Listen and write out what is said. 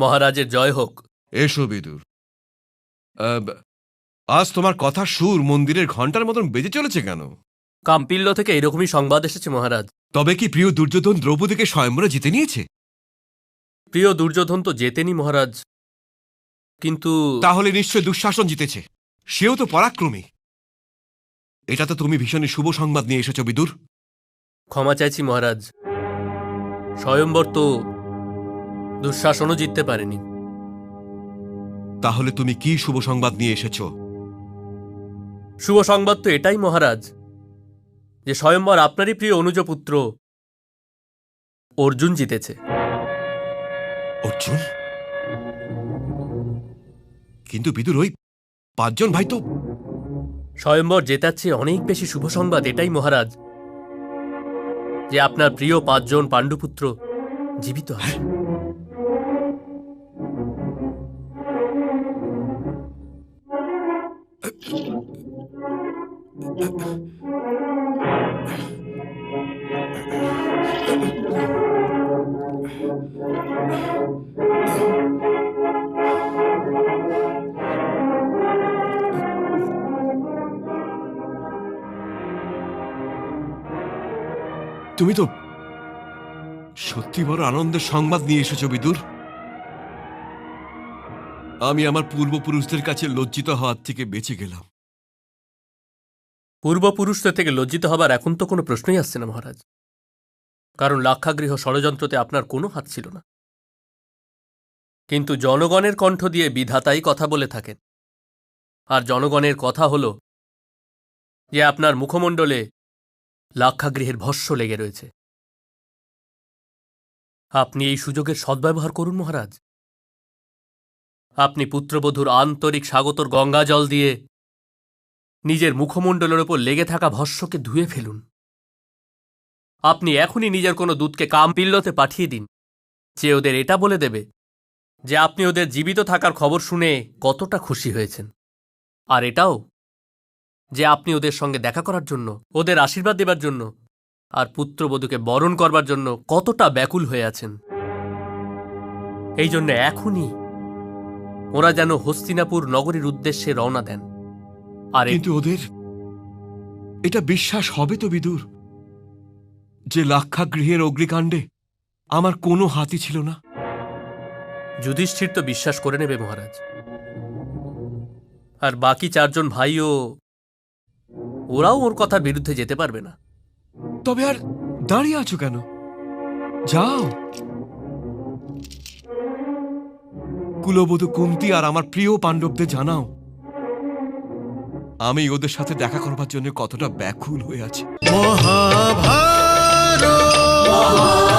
মহারাজের জয় হোক। এসো বিদুর। আজ তোমার কথা সুর মন্দিরের ঘণ্টার মতন বেজে চলেছে কেন? কাম্পিল্য থেকে এরকমই সংবাদ এসেছে মহারাজ। তবে কি প্রিয় দুর্যোধন দ্রৌপদীকে স্বয়ংবরে জিতে নিয়েছে? প্রিয় দুর্যোধন তো জেতেনি মহারাজ। কিন্তু তাহলে নিশ্চয় দুঃশাসন জিতেছে। সেও তো পরাক্রমী। এটা তো তুমি ভীষণই শুভ সংবাদ নিয়ে এসেছ বিদুর। ক্ষমা চাইছি মহারাজ। স্বয়ম্বর তো দুঃশাসনও জিততে পারেনি। তাহলে তুমি কি শুভ সংবাদ নিয়ে এসেছ? শুভ সংবাদ তো এটাই মহারাজ যে স্বয়ম্বর আপনারই প্রিয় অনুজপুত্র অর্জুন জিতেছে। অর্জুন? কিন্তু বিদুর ওই পাঁচজন ভাই তো স্বয়ম্বর জেতাচ্ছে অনেক বেশি শুভ সংবাদ এটাই মহারাজ। যে আপনার প্রিয় পাঁচজন পাণ্ডুপুত্র জীবিত আছে। তুমি তো সত্যি বড় আনন্দের সংবাদ নিয়ে এসেছ, বিদুর। আমি আমার পূর্বপুরুষদের কাছে লজ্জিত হওয়ার থেকে বেঁচে গেলাম। পূর্বপুরুষদের থেকে লজ্জিত হবার এখন তো কোনো প্রশ্নই আসছে না, মহারাজ। কারণ লাক্ষাগৃহ ষড়যন্ত্রতে আপনার কোনো হাত ছিল না। কিন্তু জনগণের কণ্ঠ দিয়ে বিধাতাই কথা বলে থাকেন। আর জনগণের কথা হল যে আপনার মুখমণ্ডলে লাক্ষাগৃহের ভস্য লেগে রয়েছে। আপনি এই সুযোগের সদ্ব্যবহার করুন, মহারাজ। আপনি পুত্রবধূর আন্তরিক স্বাগতর গঙ্গা জল দিয়ে নিজের মুখমণ্ডলের ওপর লেগে থাকা ভস্যকে ধুয়ে ফেলুন। আপনি এখনই নিজের কোনো দূতকে কামপিল্লতে পাঠিয়ে দিন, যে ওদের এটা বলে দেবে যে আপনি ওদের জীবিত থাকার খবর শুনে কতটা খুশি হয়েছেন। আর এটাও যে আপনি ওদের সঙ্গে দেখা করার জন্য ওদের আশীর্বাদ দেবার জন্য আর পুত্রবধূকে বরণ করবার জন্য কতটা ব্যাকুল হয়ে আছেন। এই জন্য এখনই ওরা যেন হস্তিনাপুর নগরীর উদ্দেশ্যে রওনা দেন। আর কিন্তু ওদের এটা বিশ্বাস হবে তো বিদুর যে লাক্ষাগৃহের অগ্নিকাণ্ডে আমার কোনো হাতি ছিল না। যুধিষ্ঠির তো বিশ্বাস করে নেবে মহারাজ। আর বাকি চারজন ভাইও ওরাও ওর কথার বিরুদ্ধে যেতে পারবে না। তবে আর দাঁড়িয়ে আছো কেন? যাও। কুলবধূ কুন্তি আর আমার প্রিয় পাণ্ডবদের জানাও। আমি ওদের সাথে দেখা করবার জন্য কতটা ব্যাকুল হয়ে আছি। মহাভারত!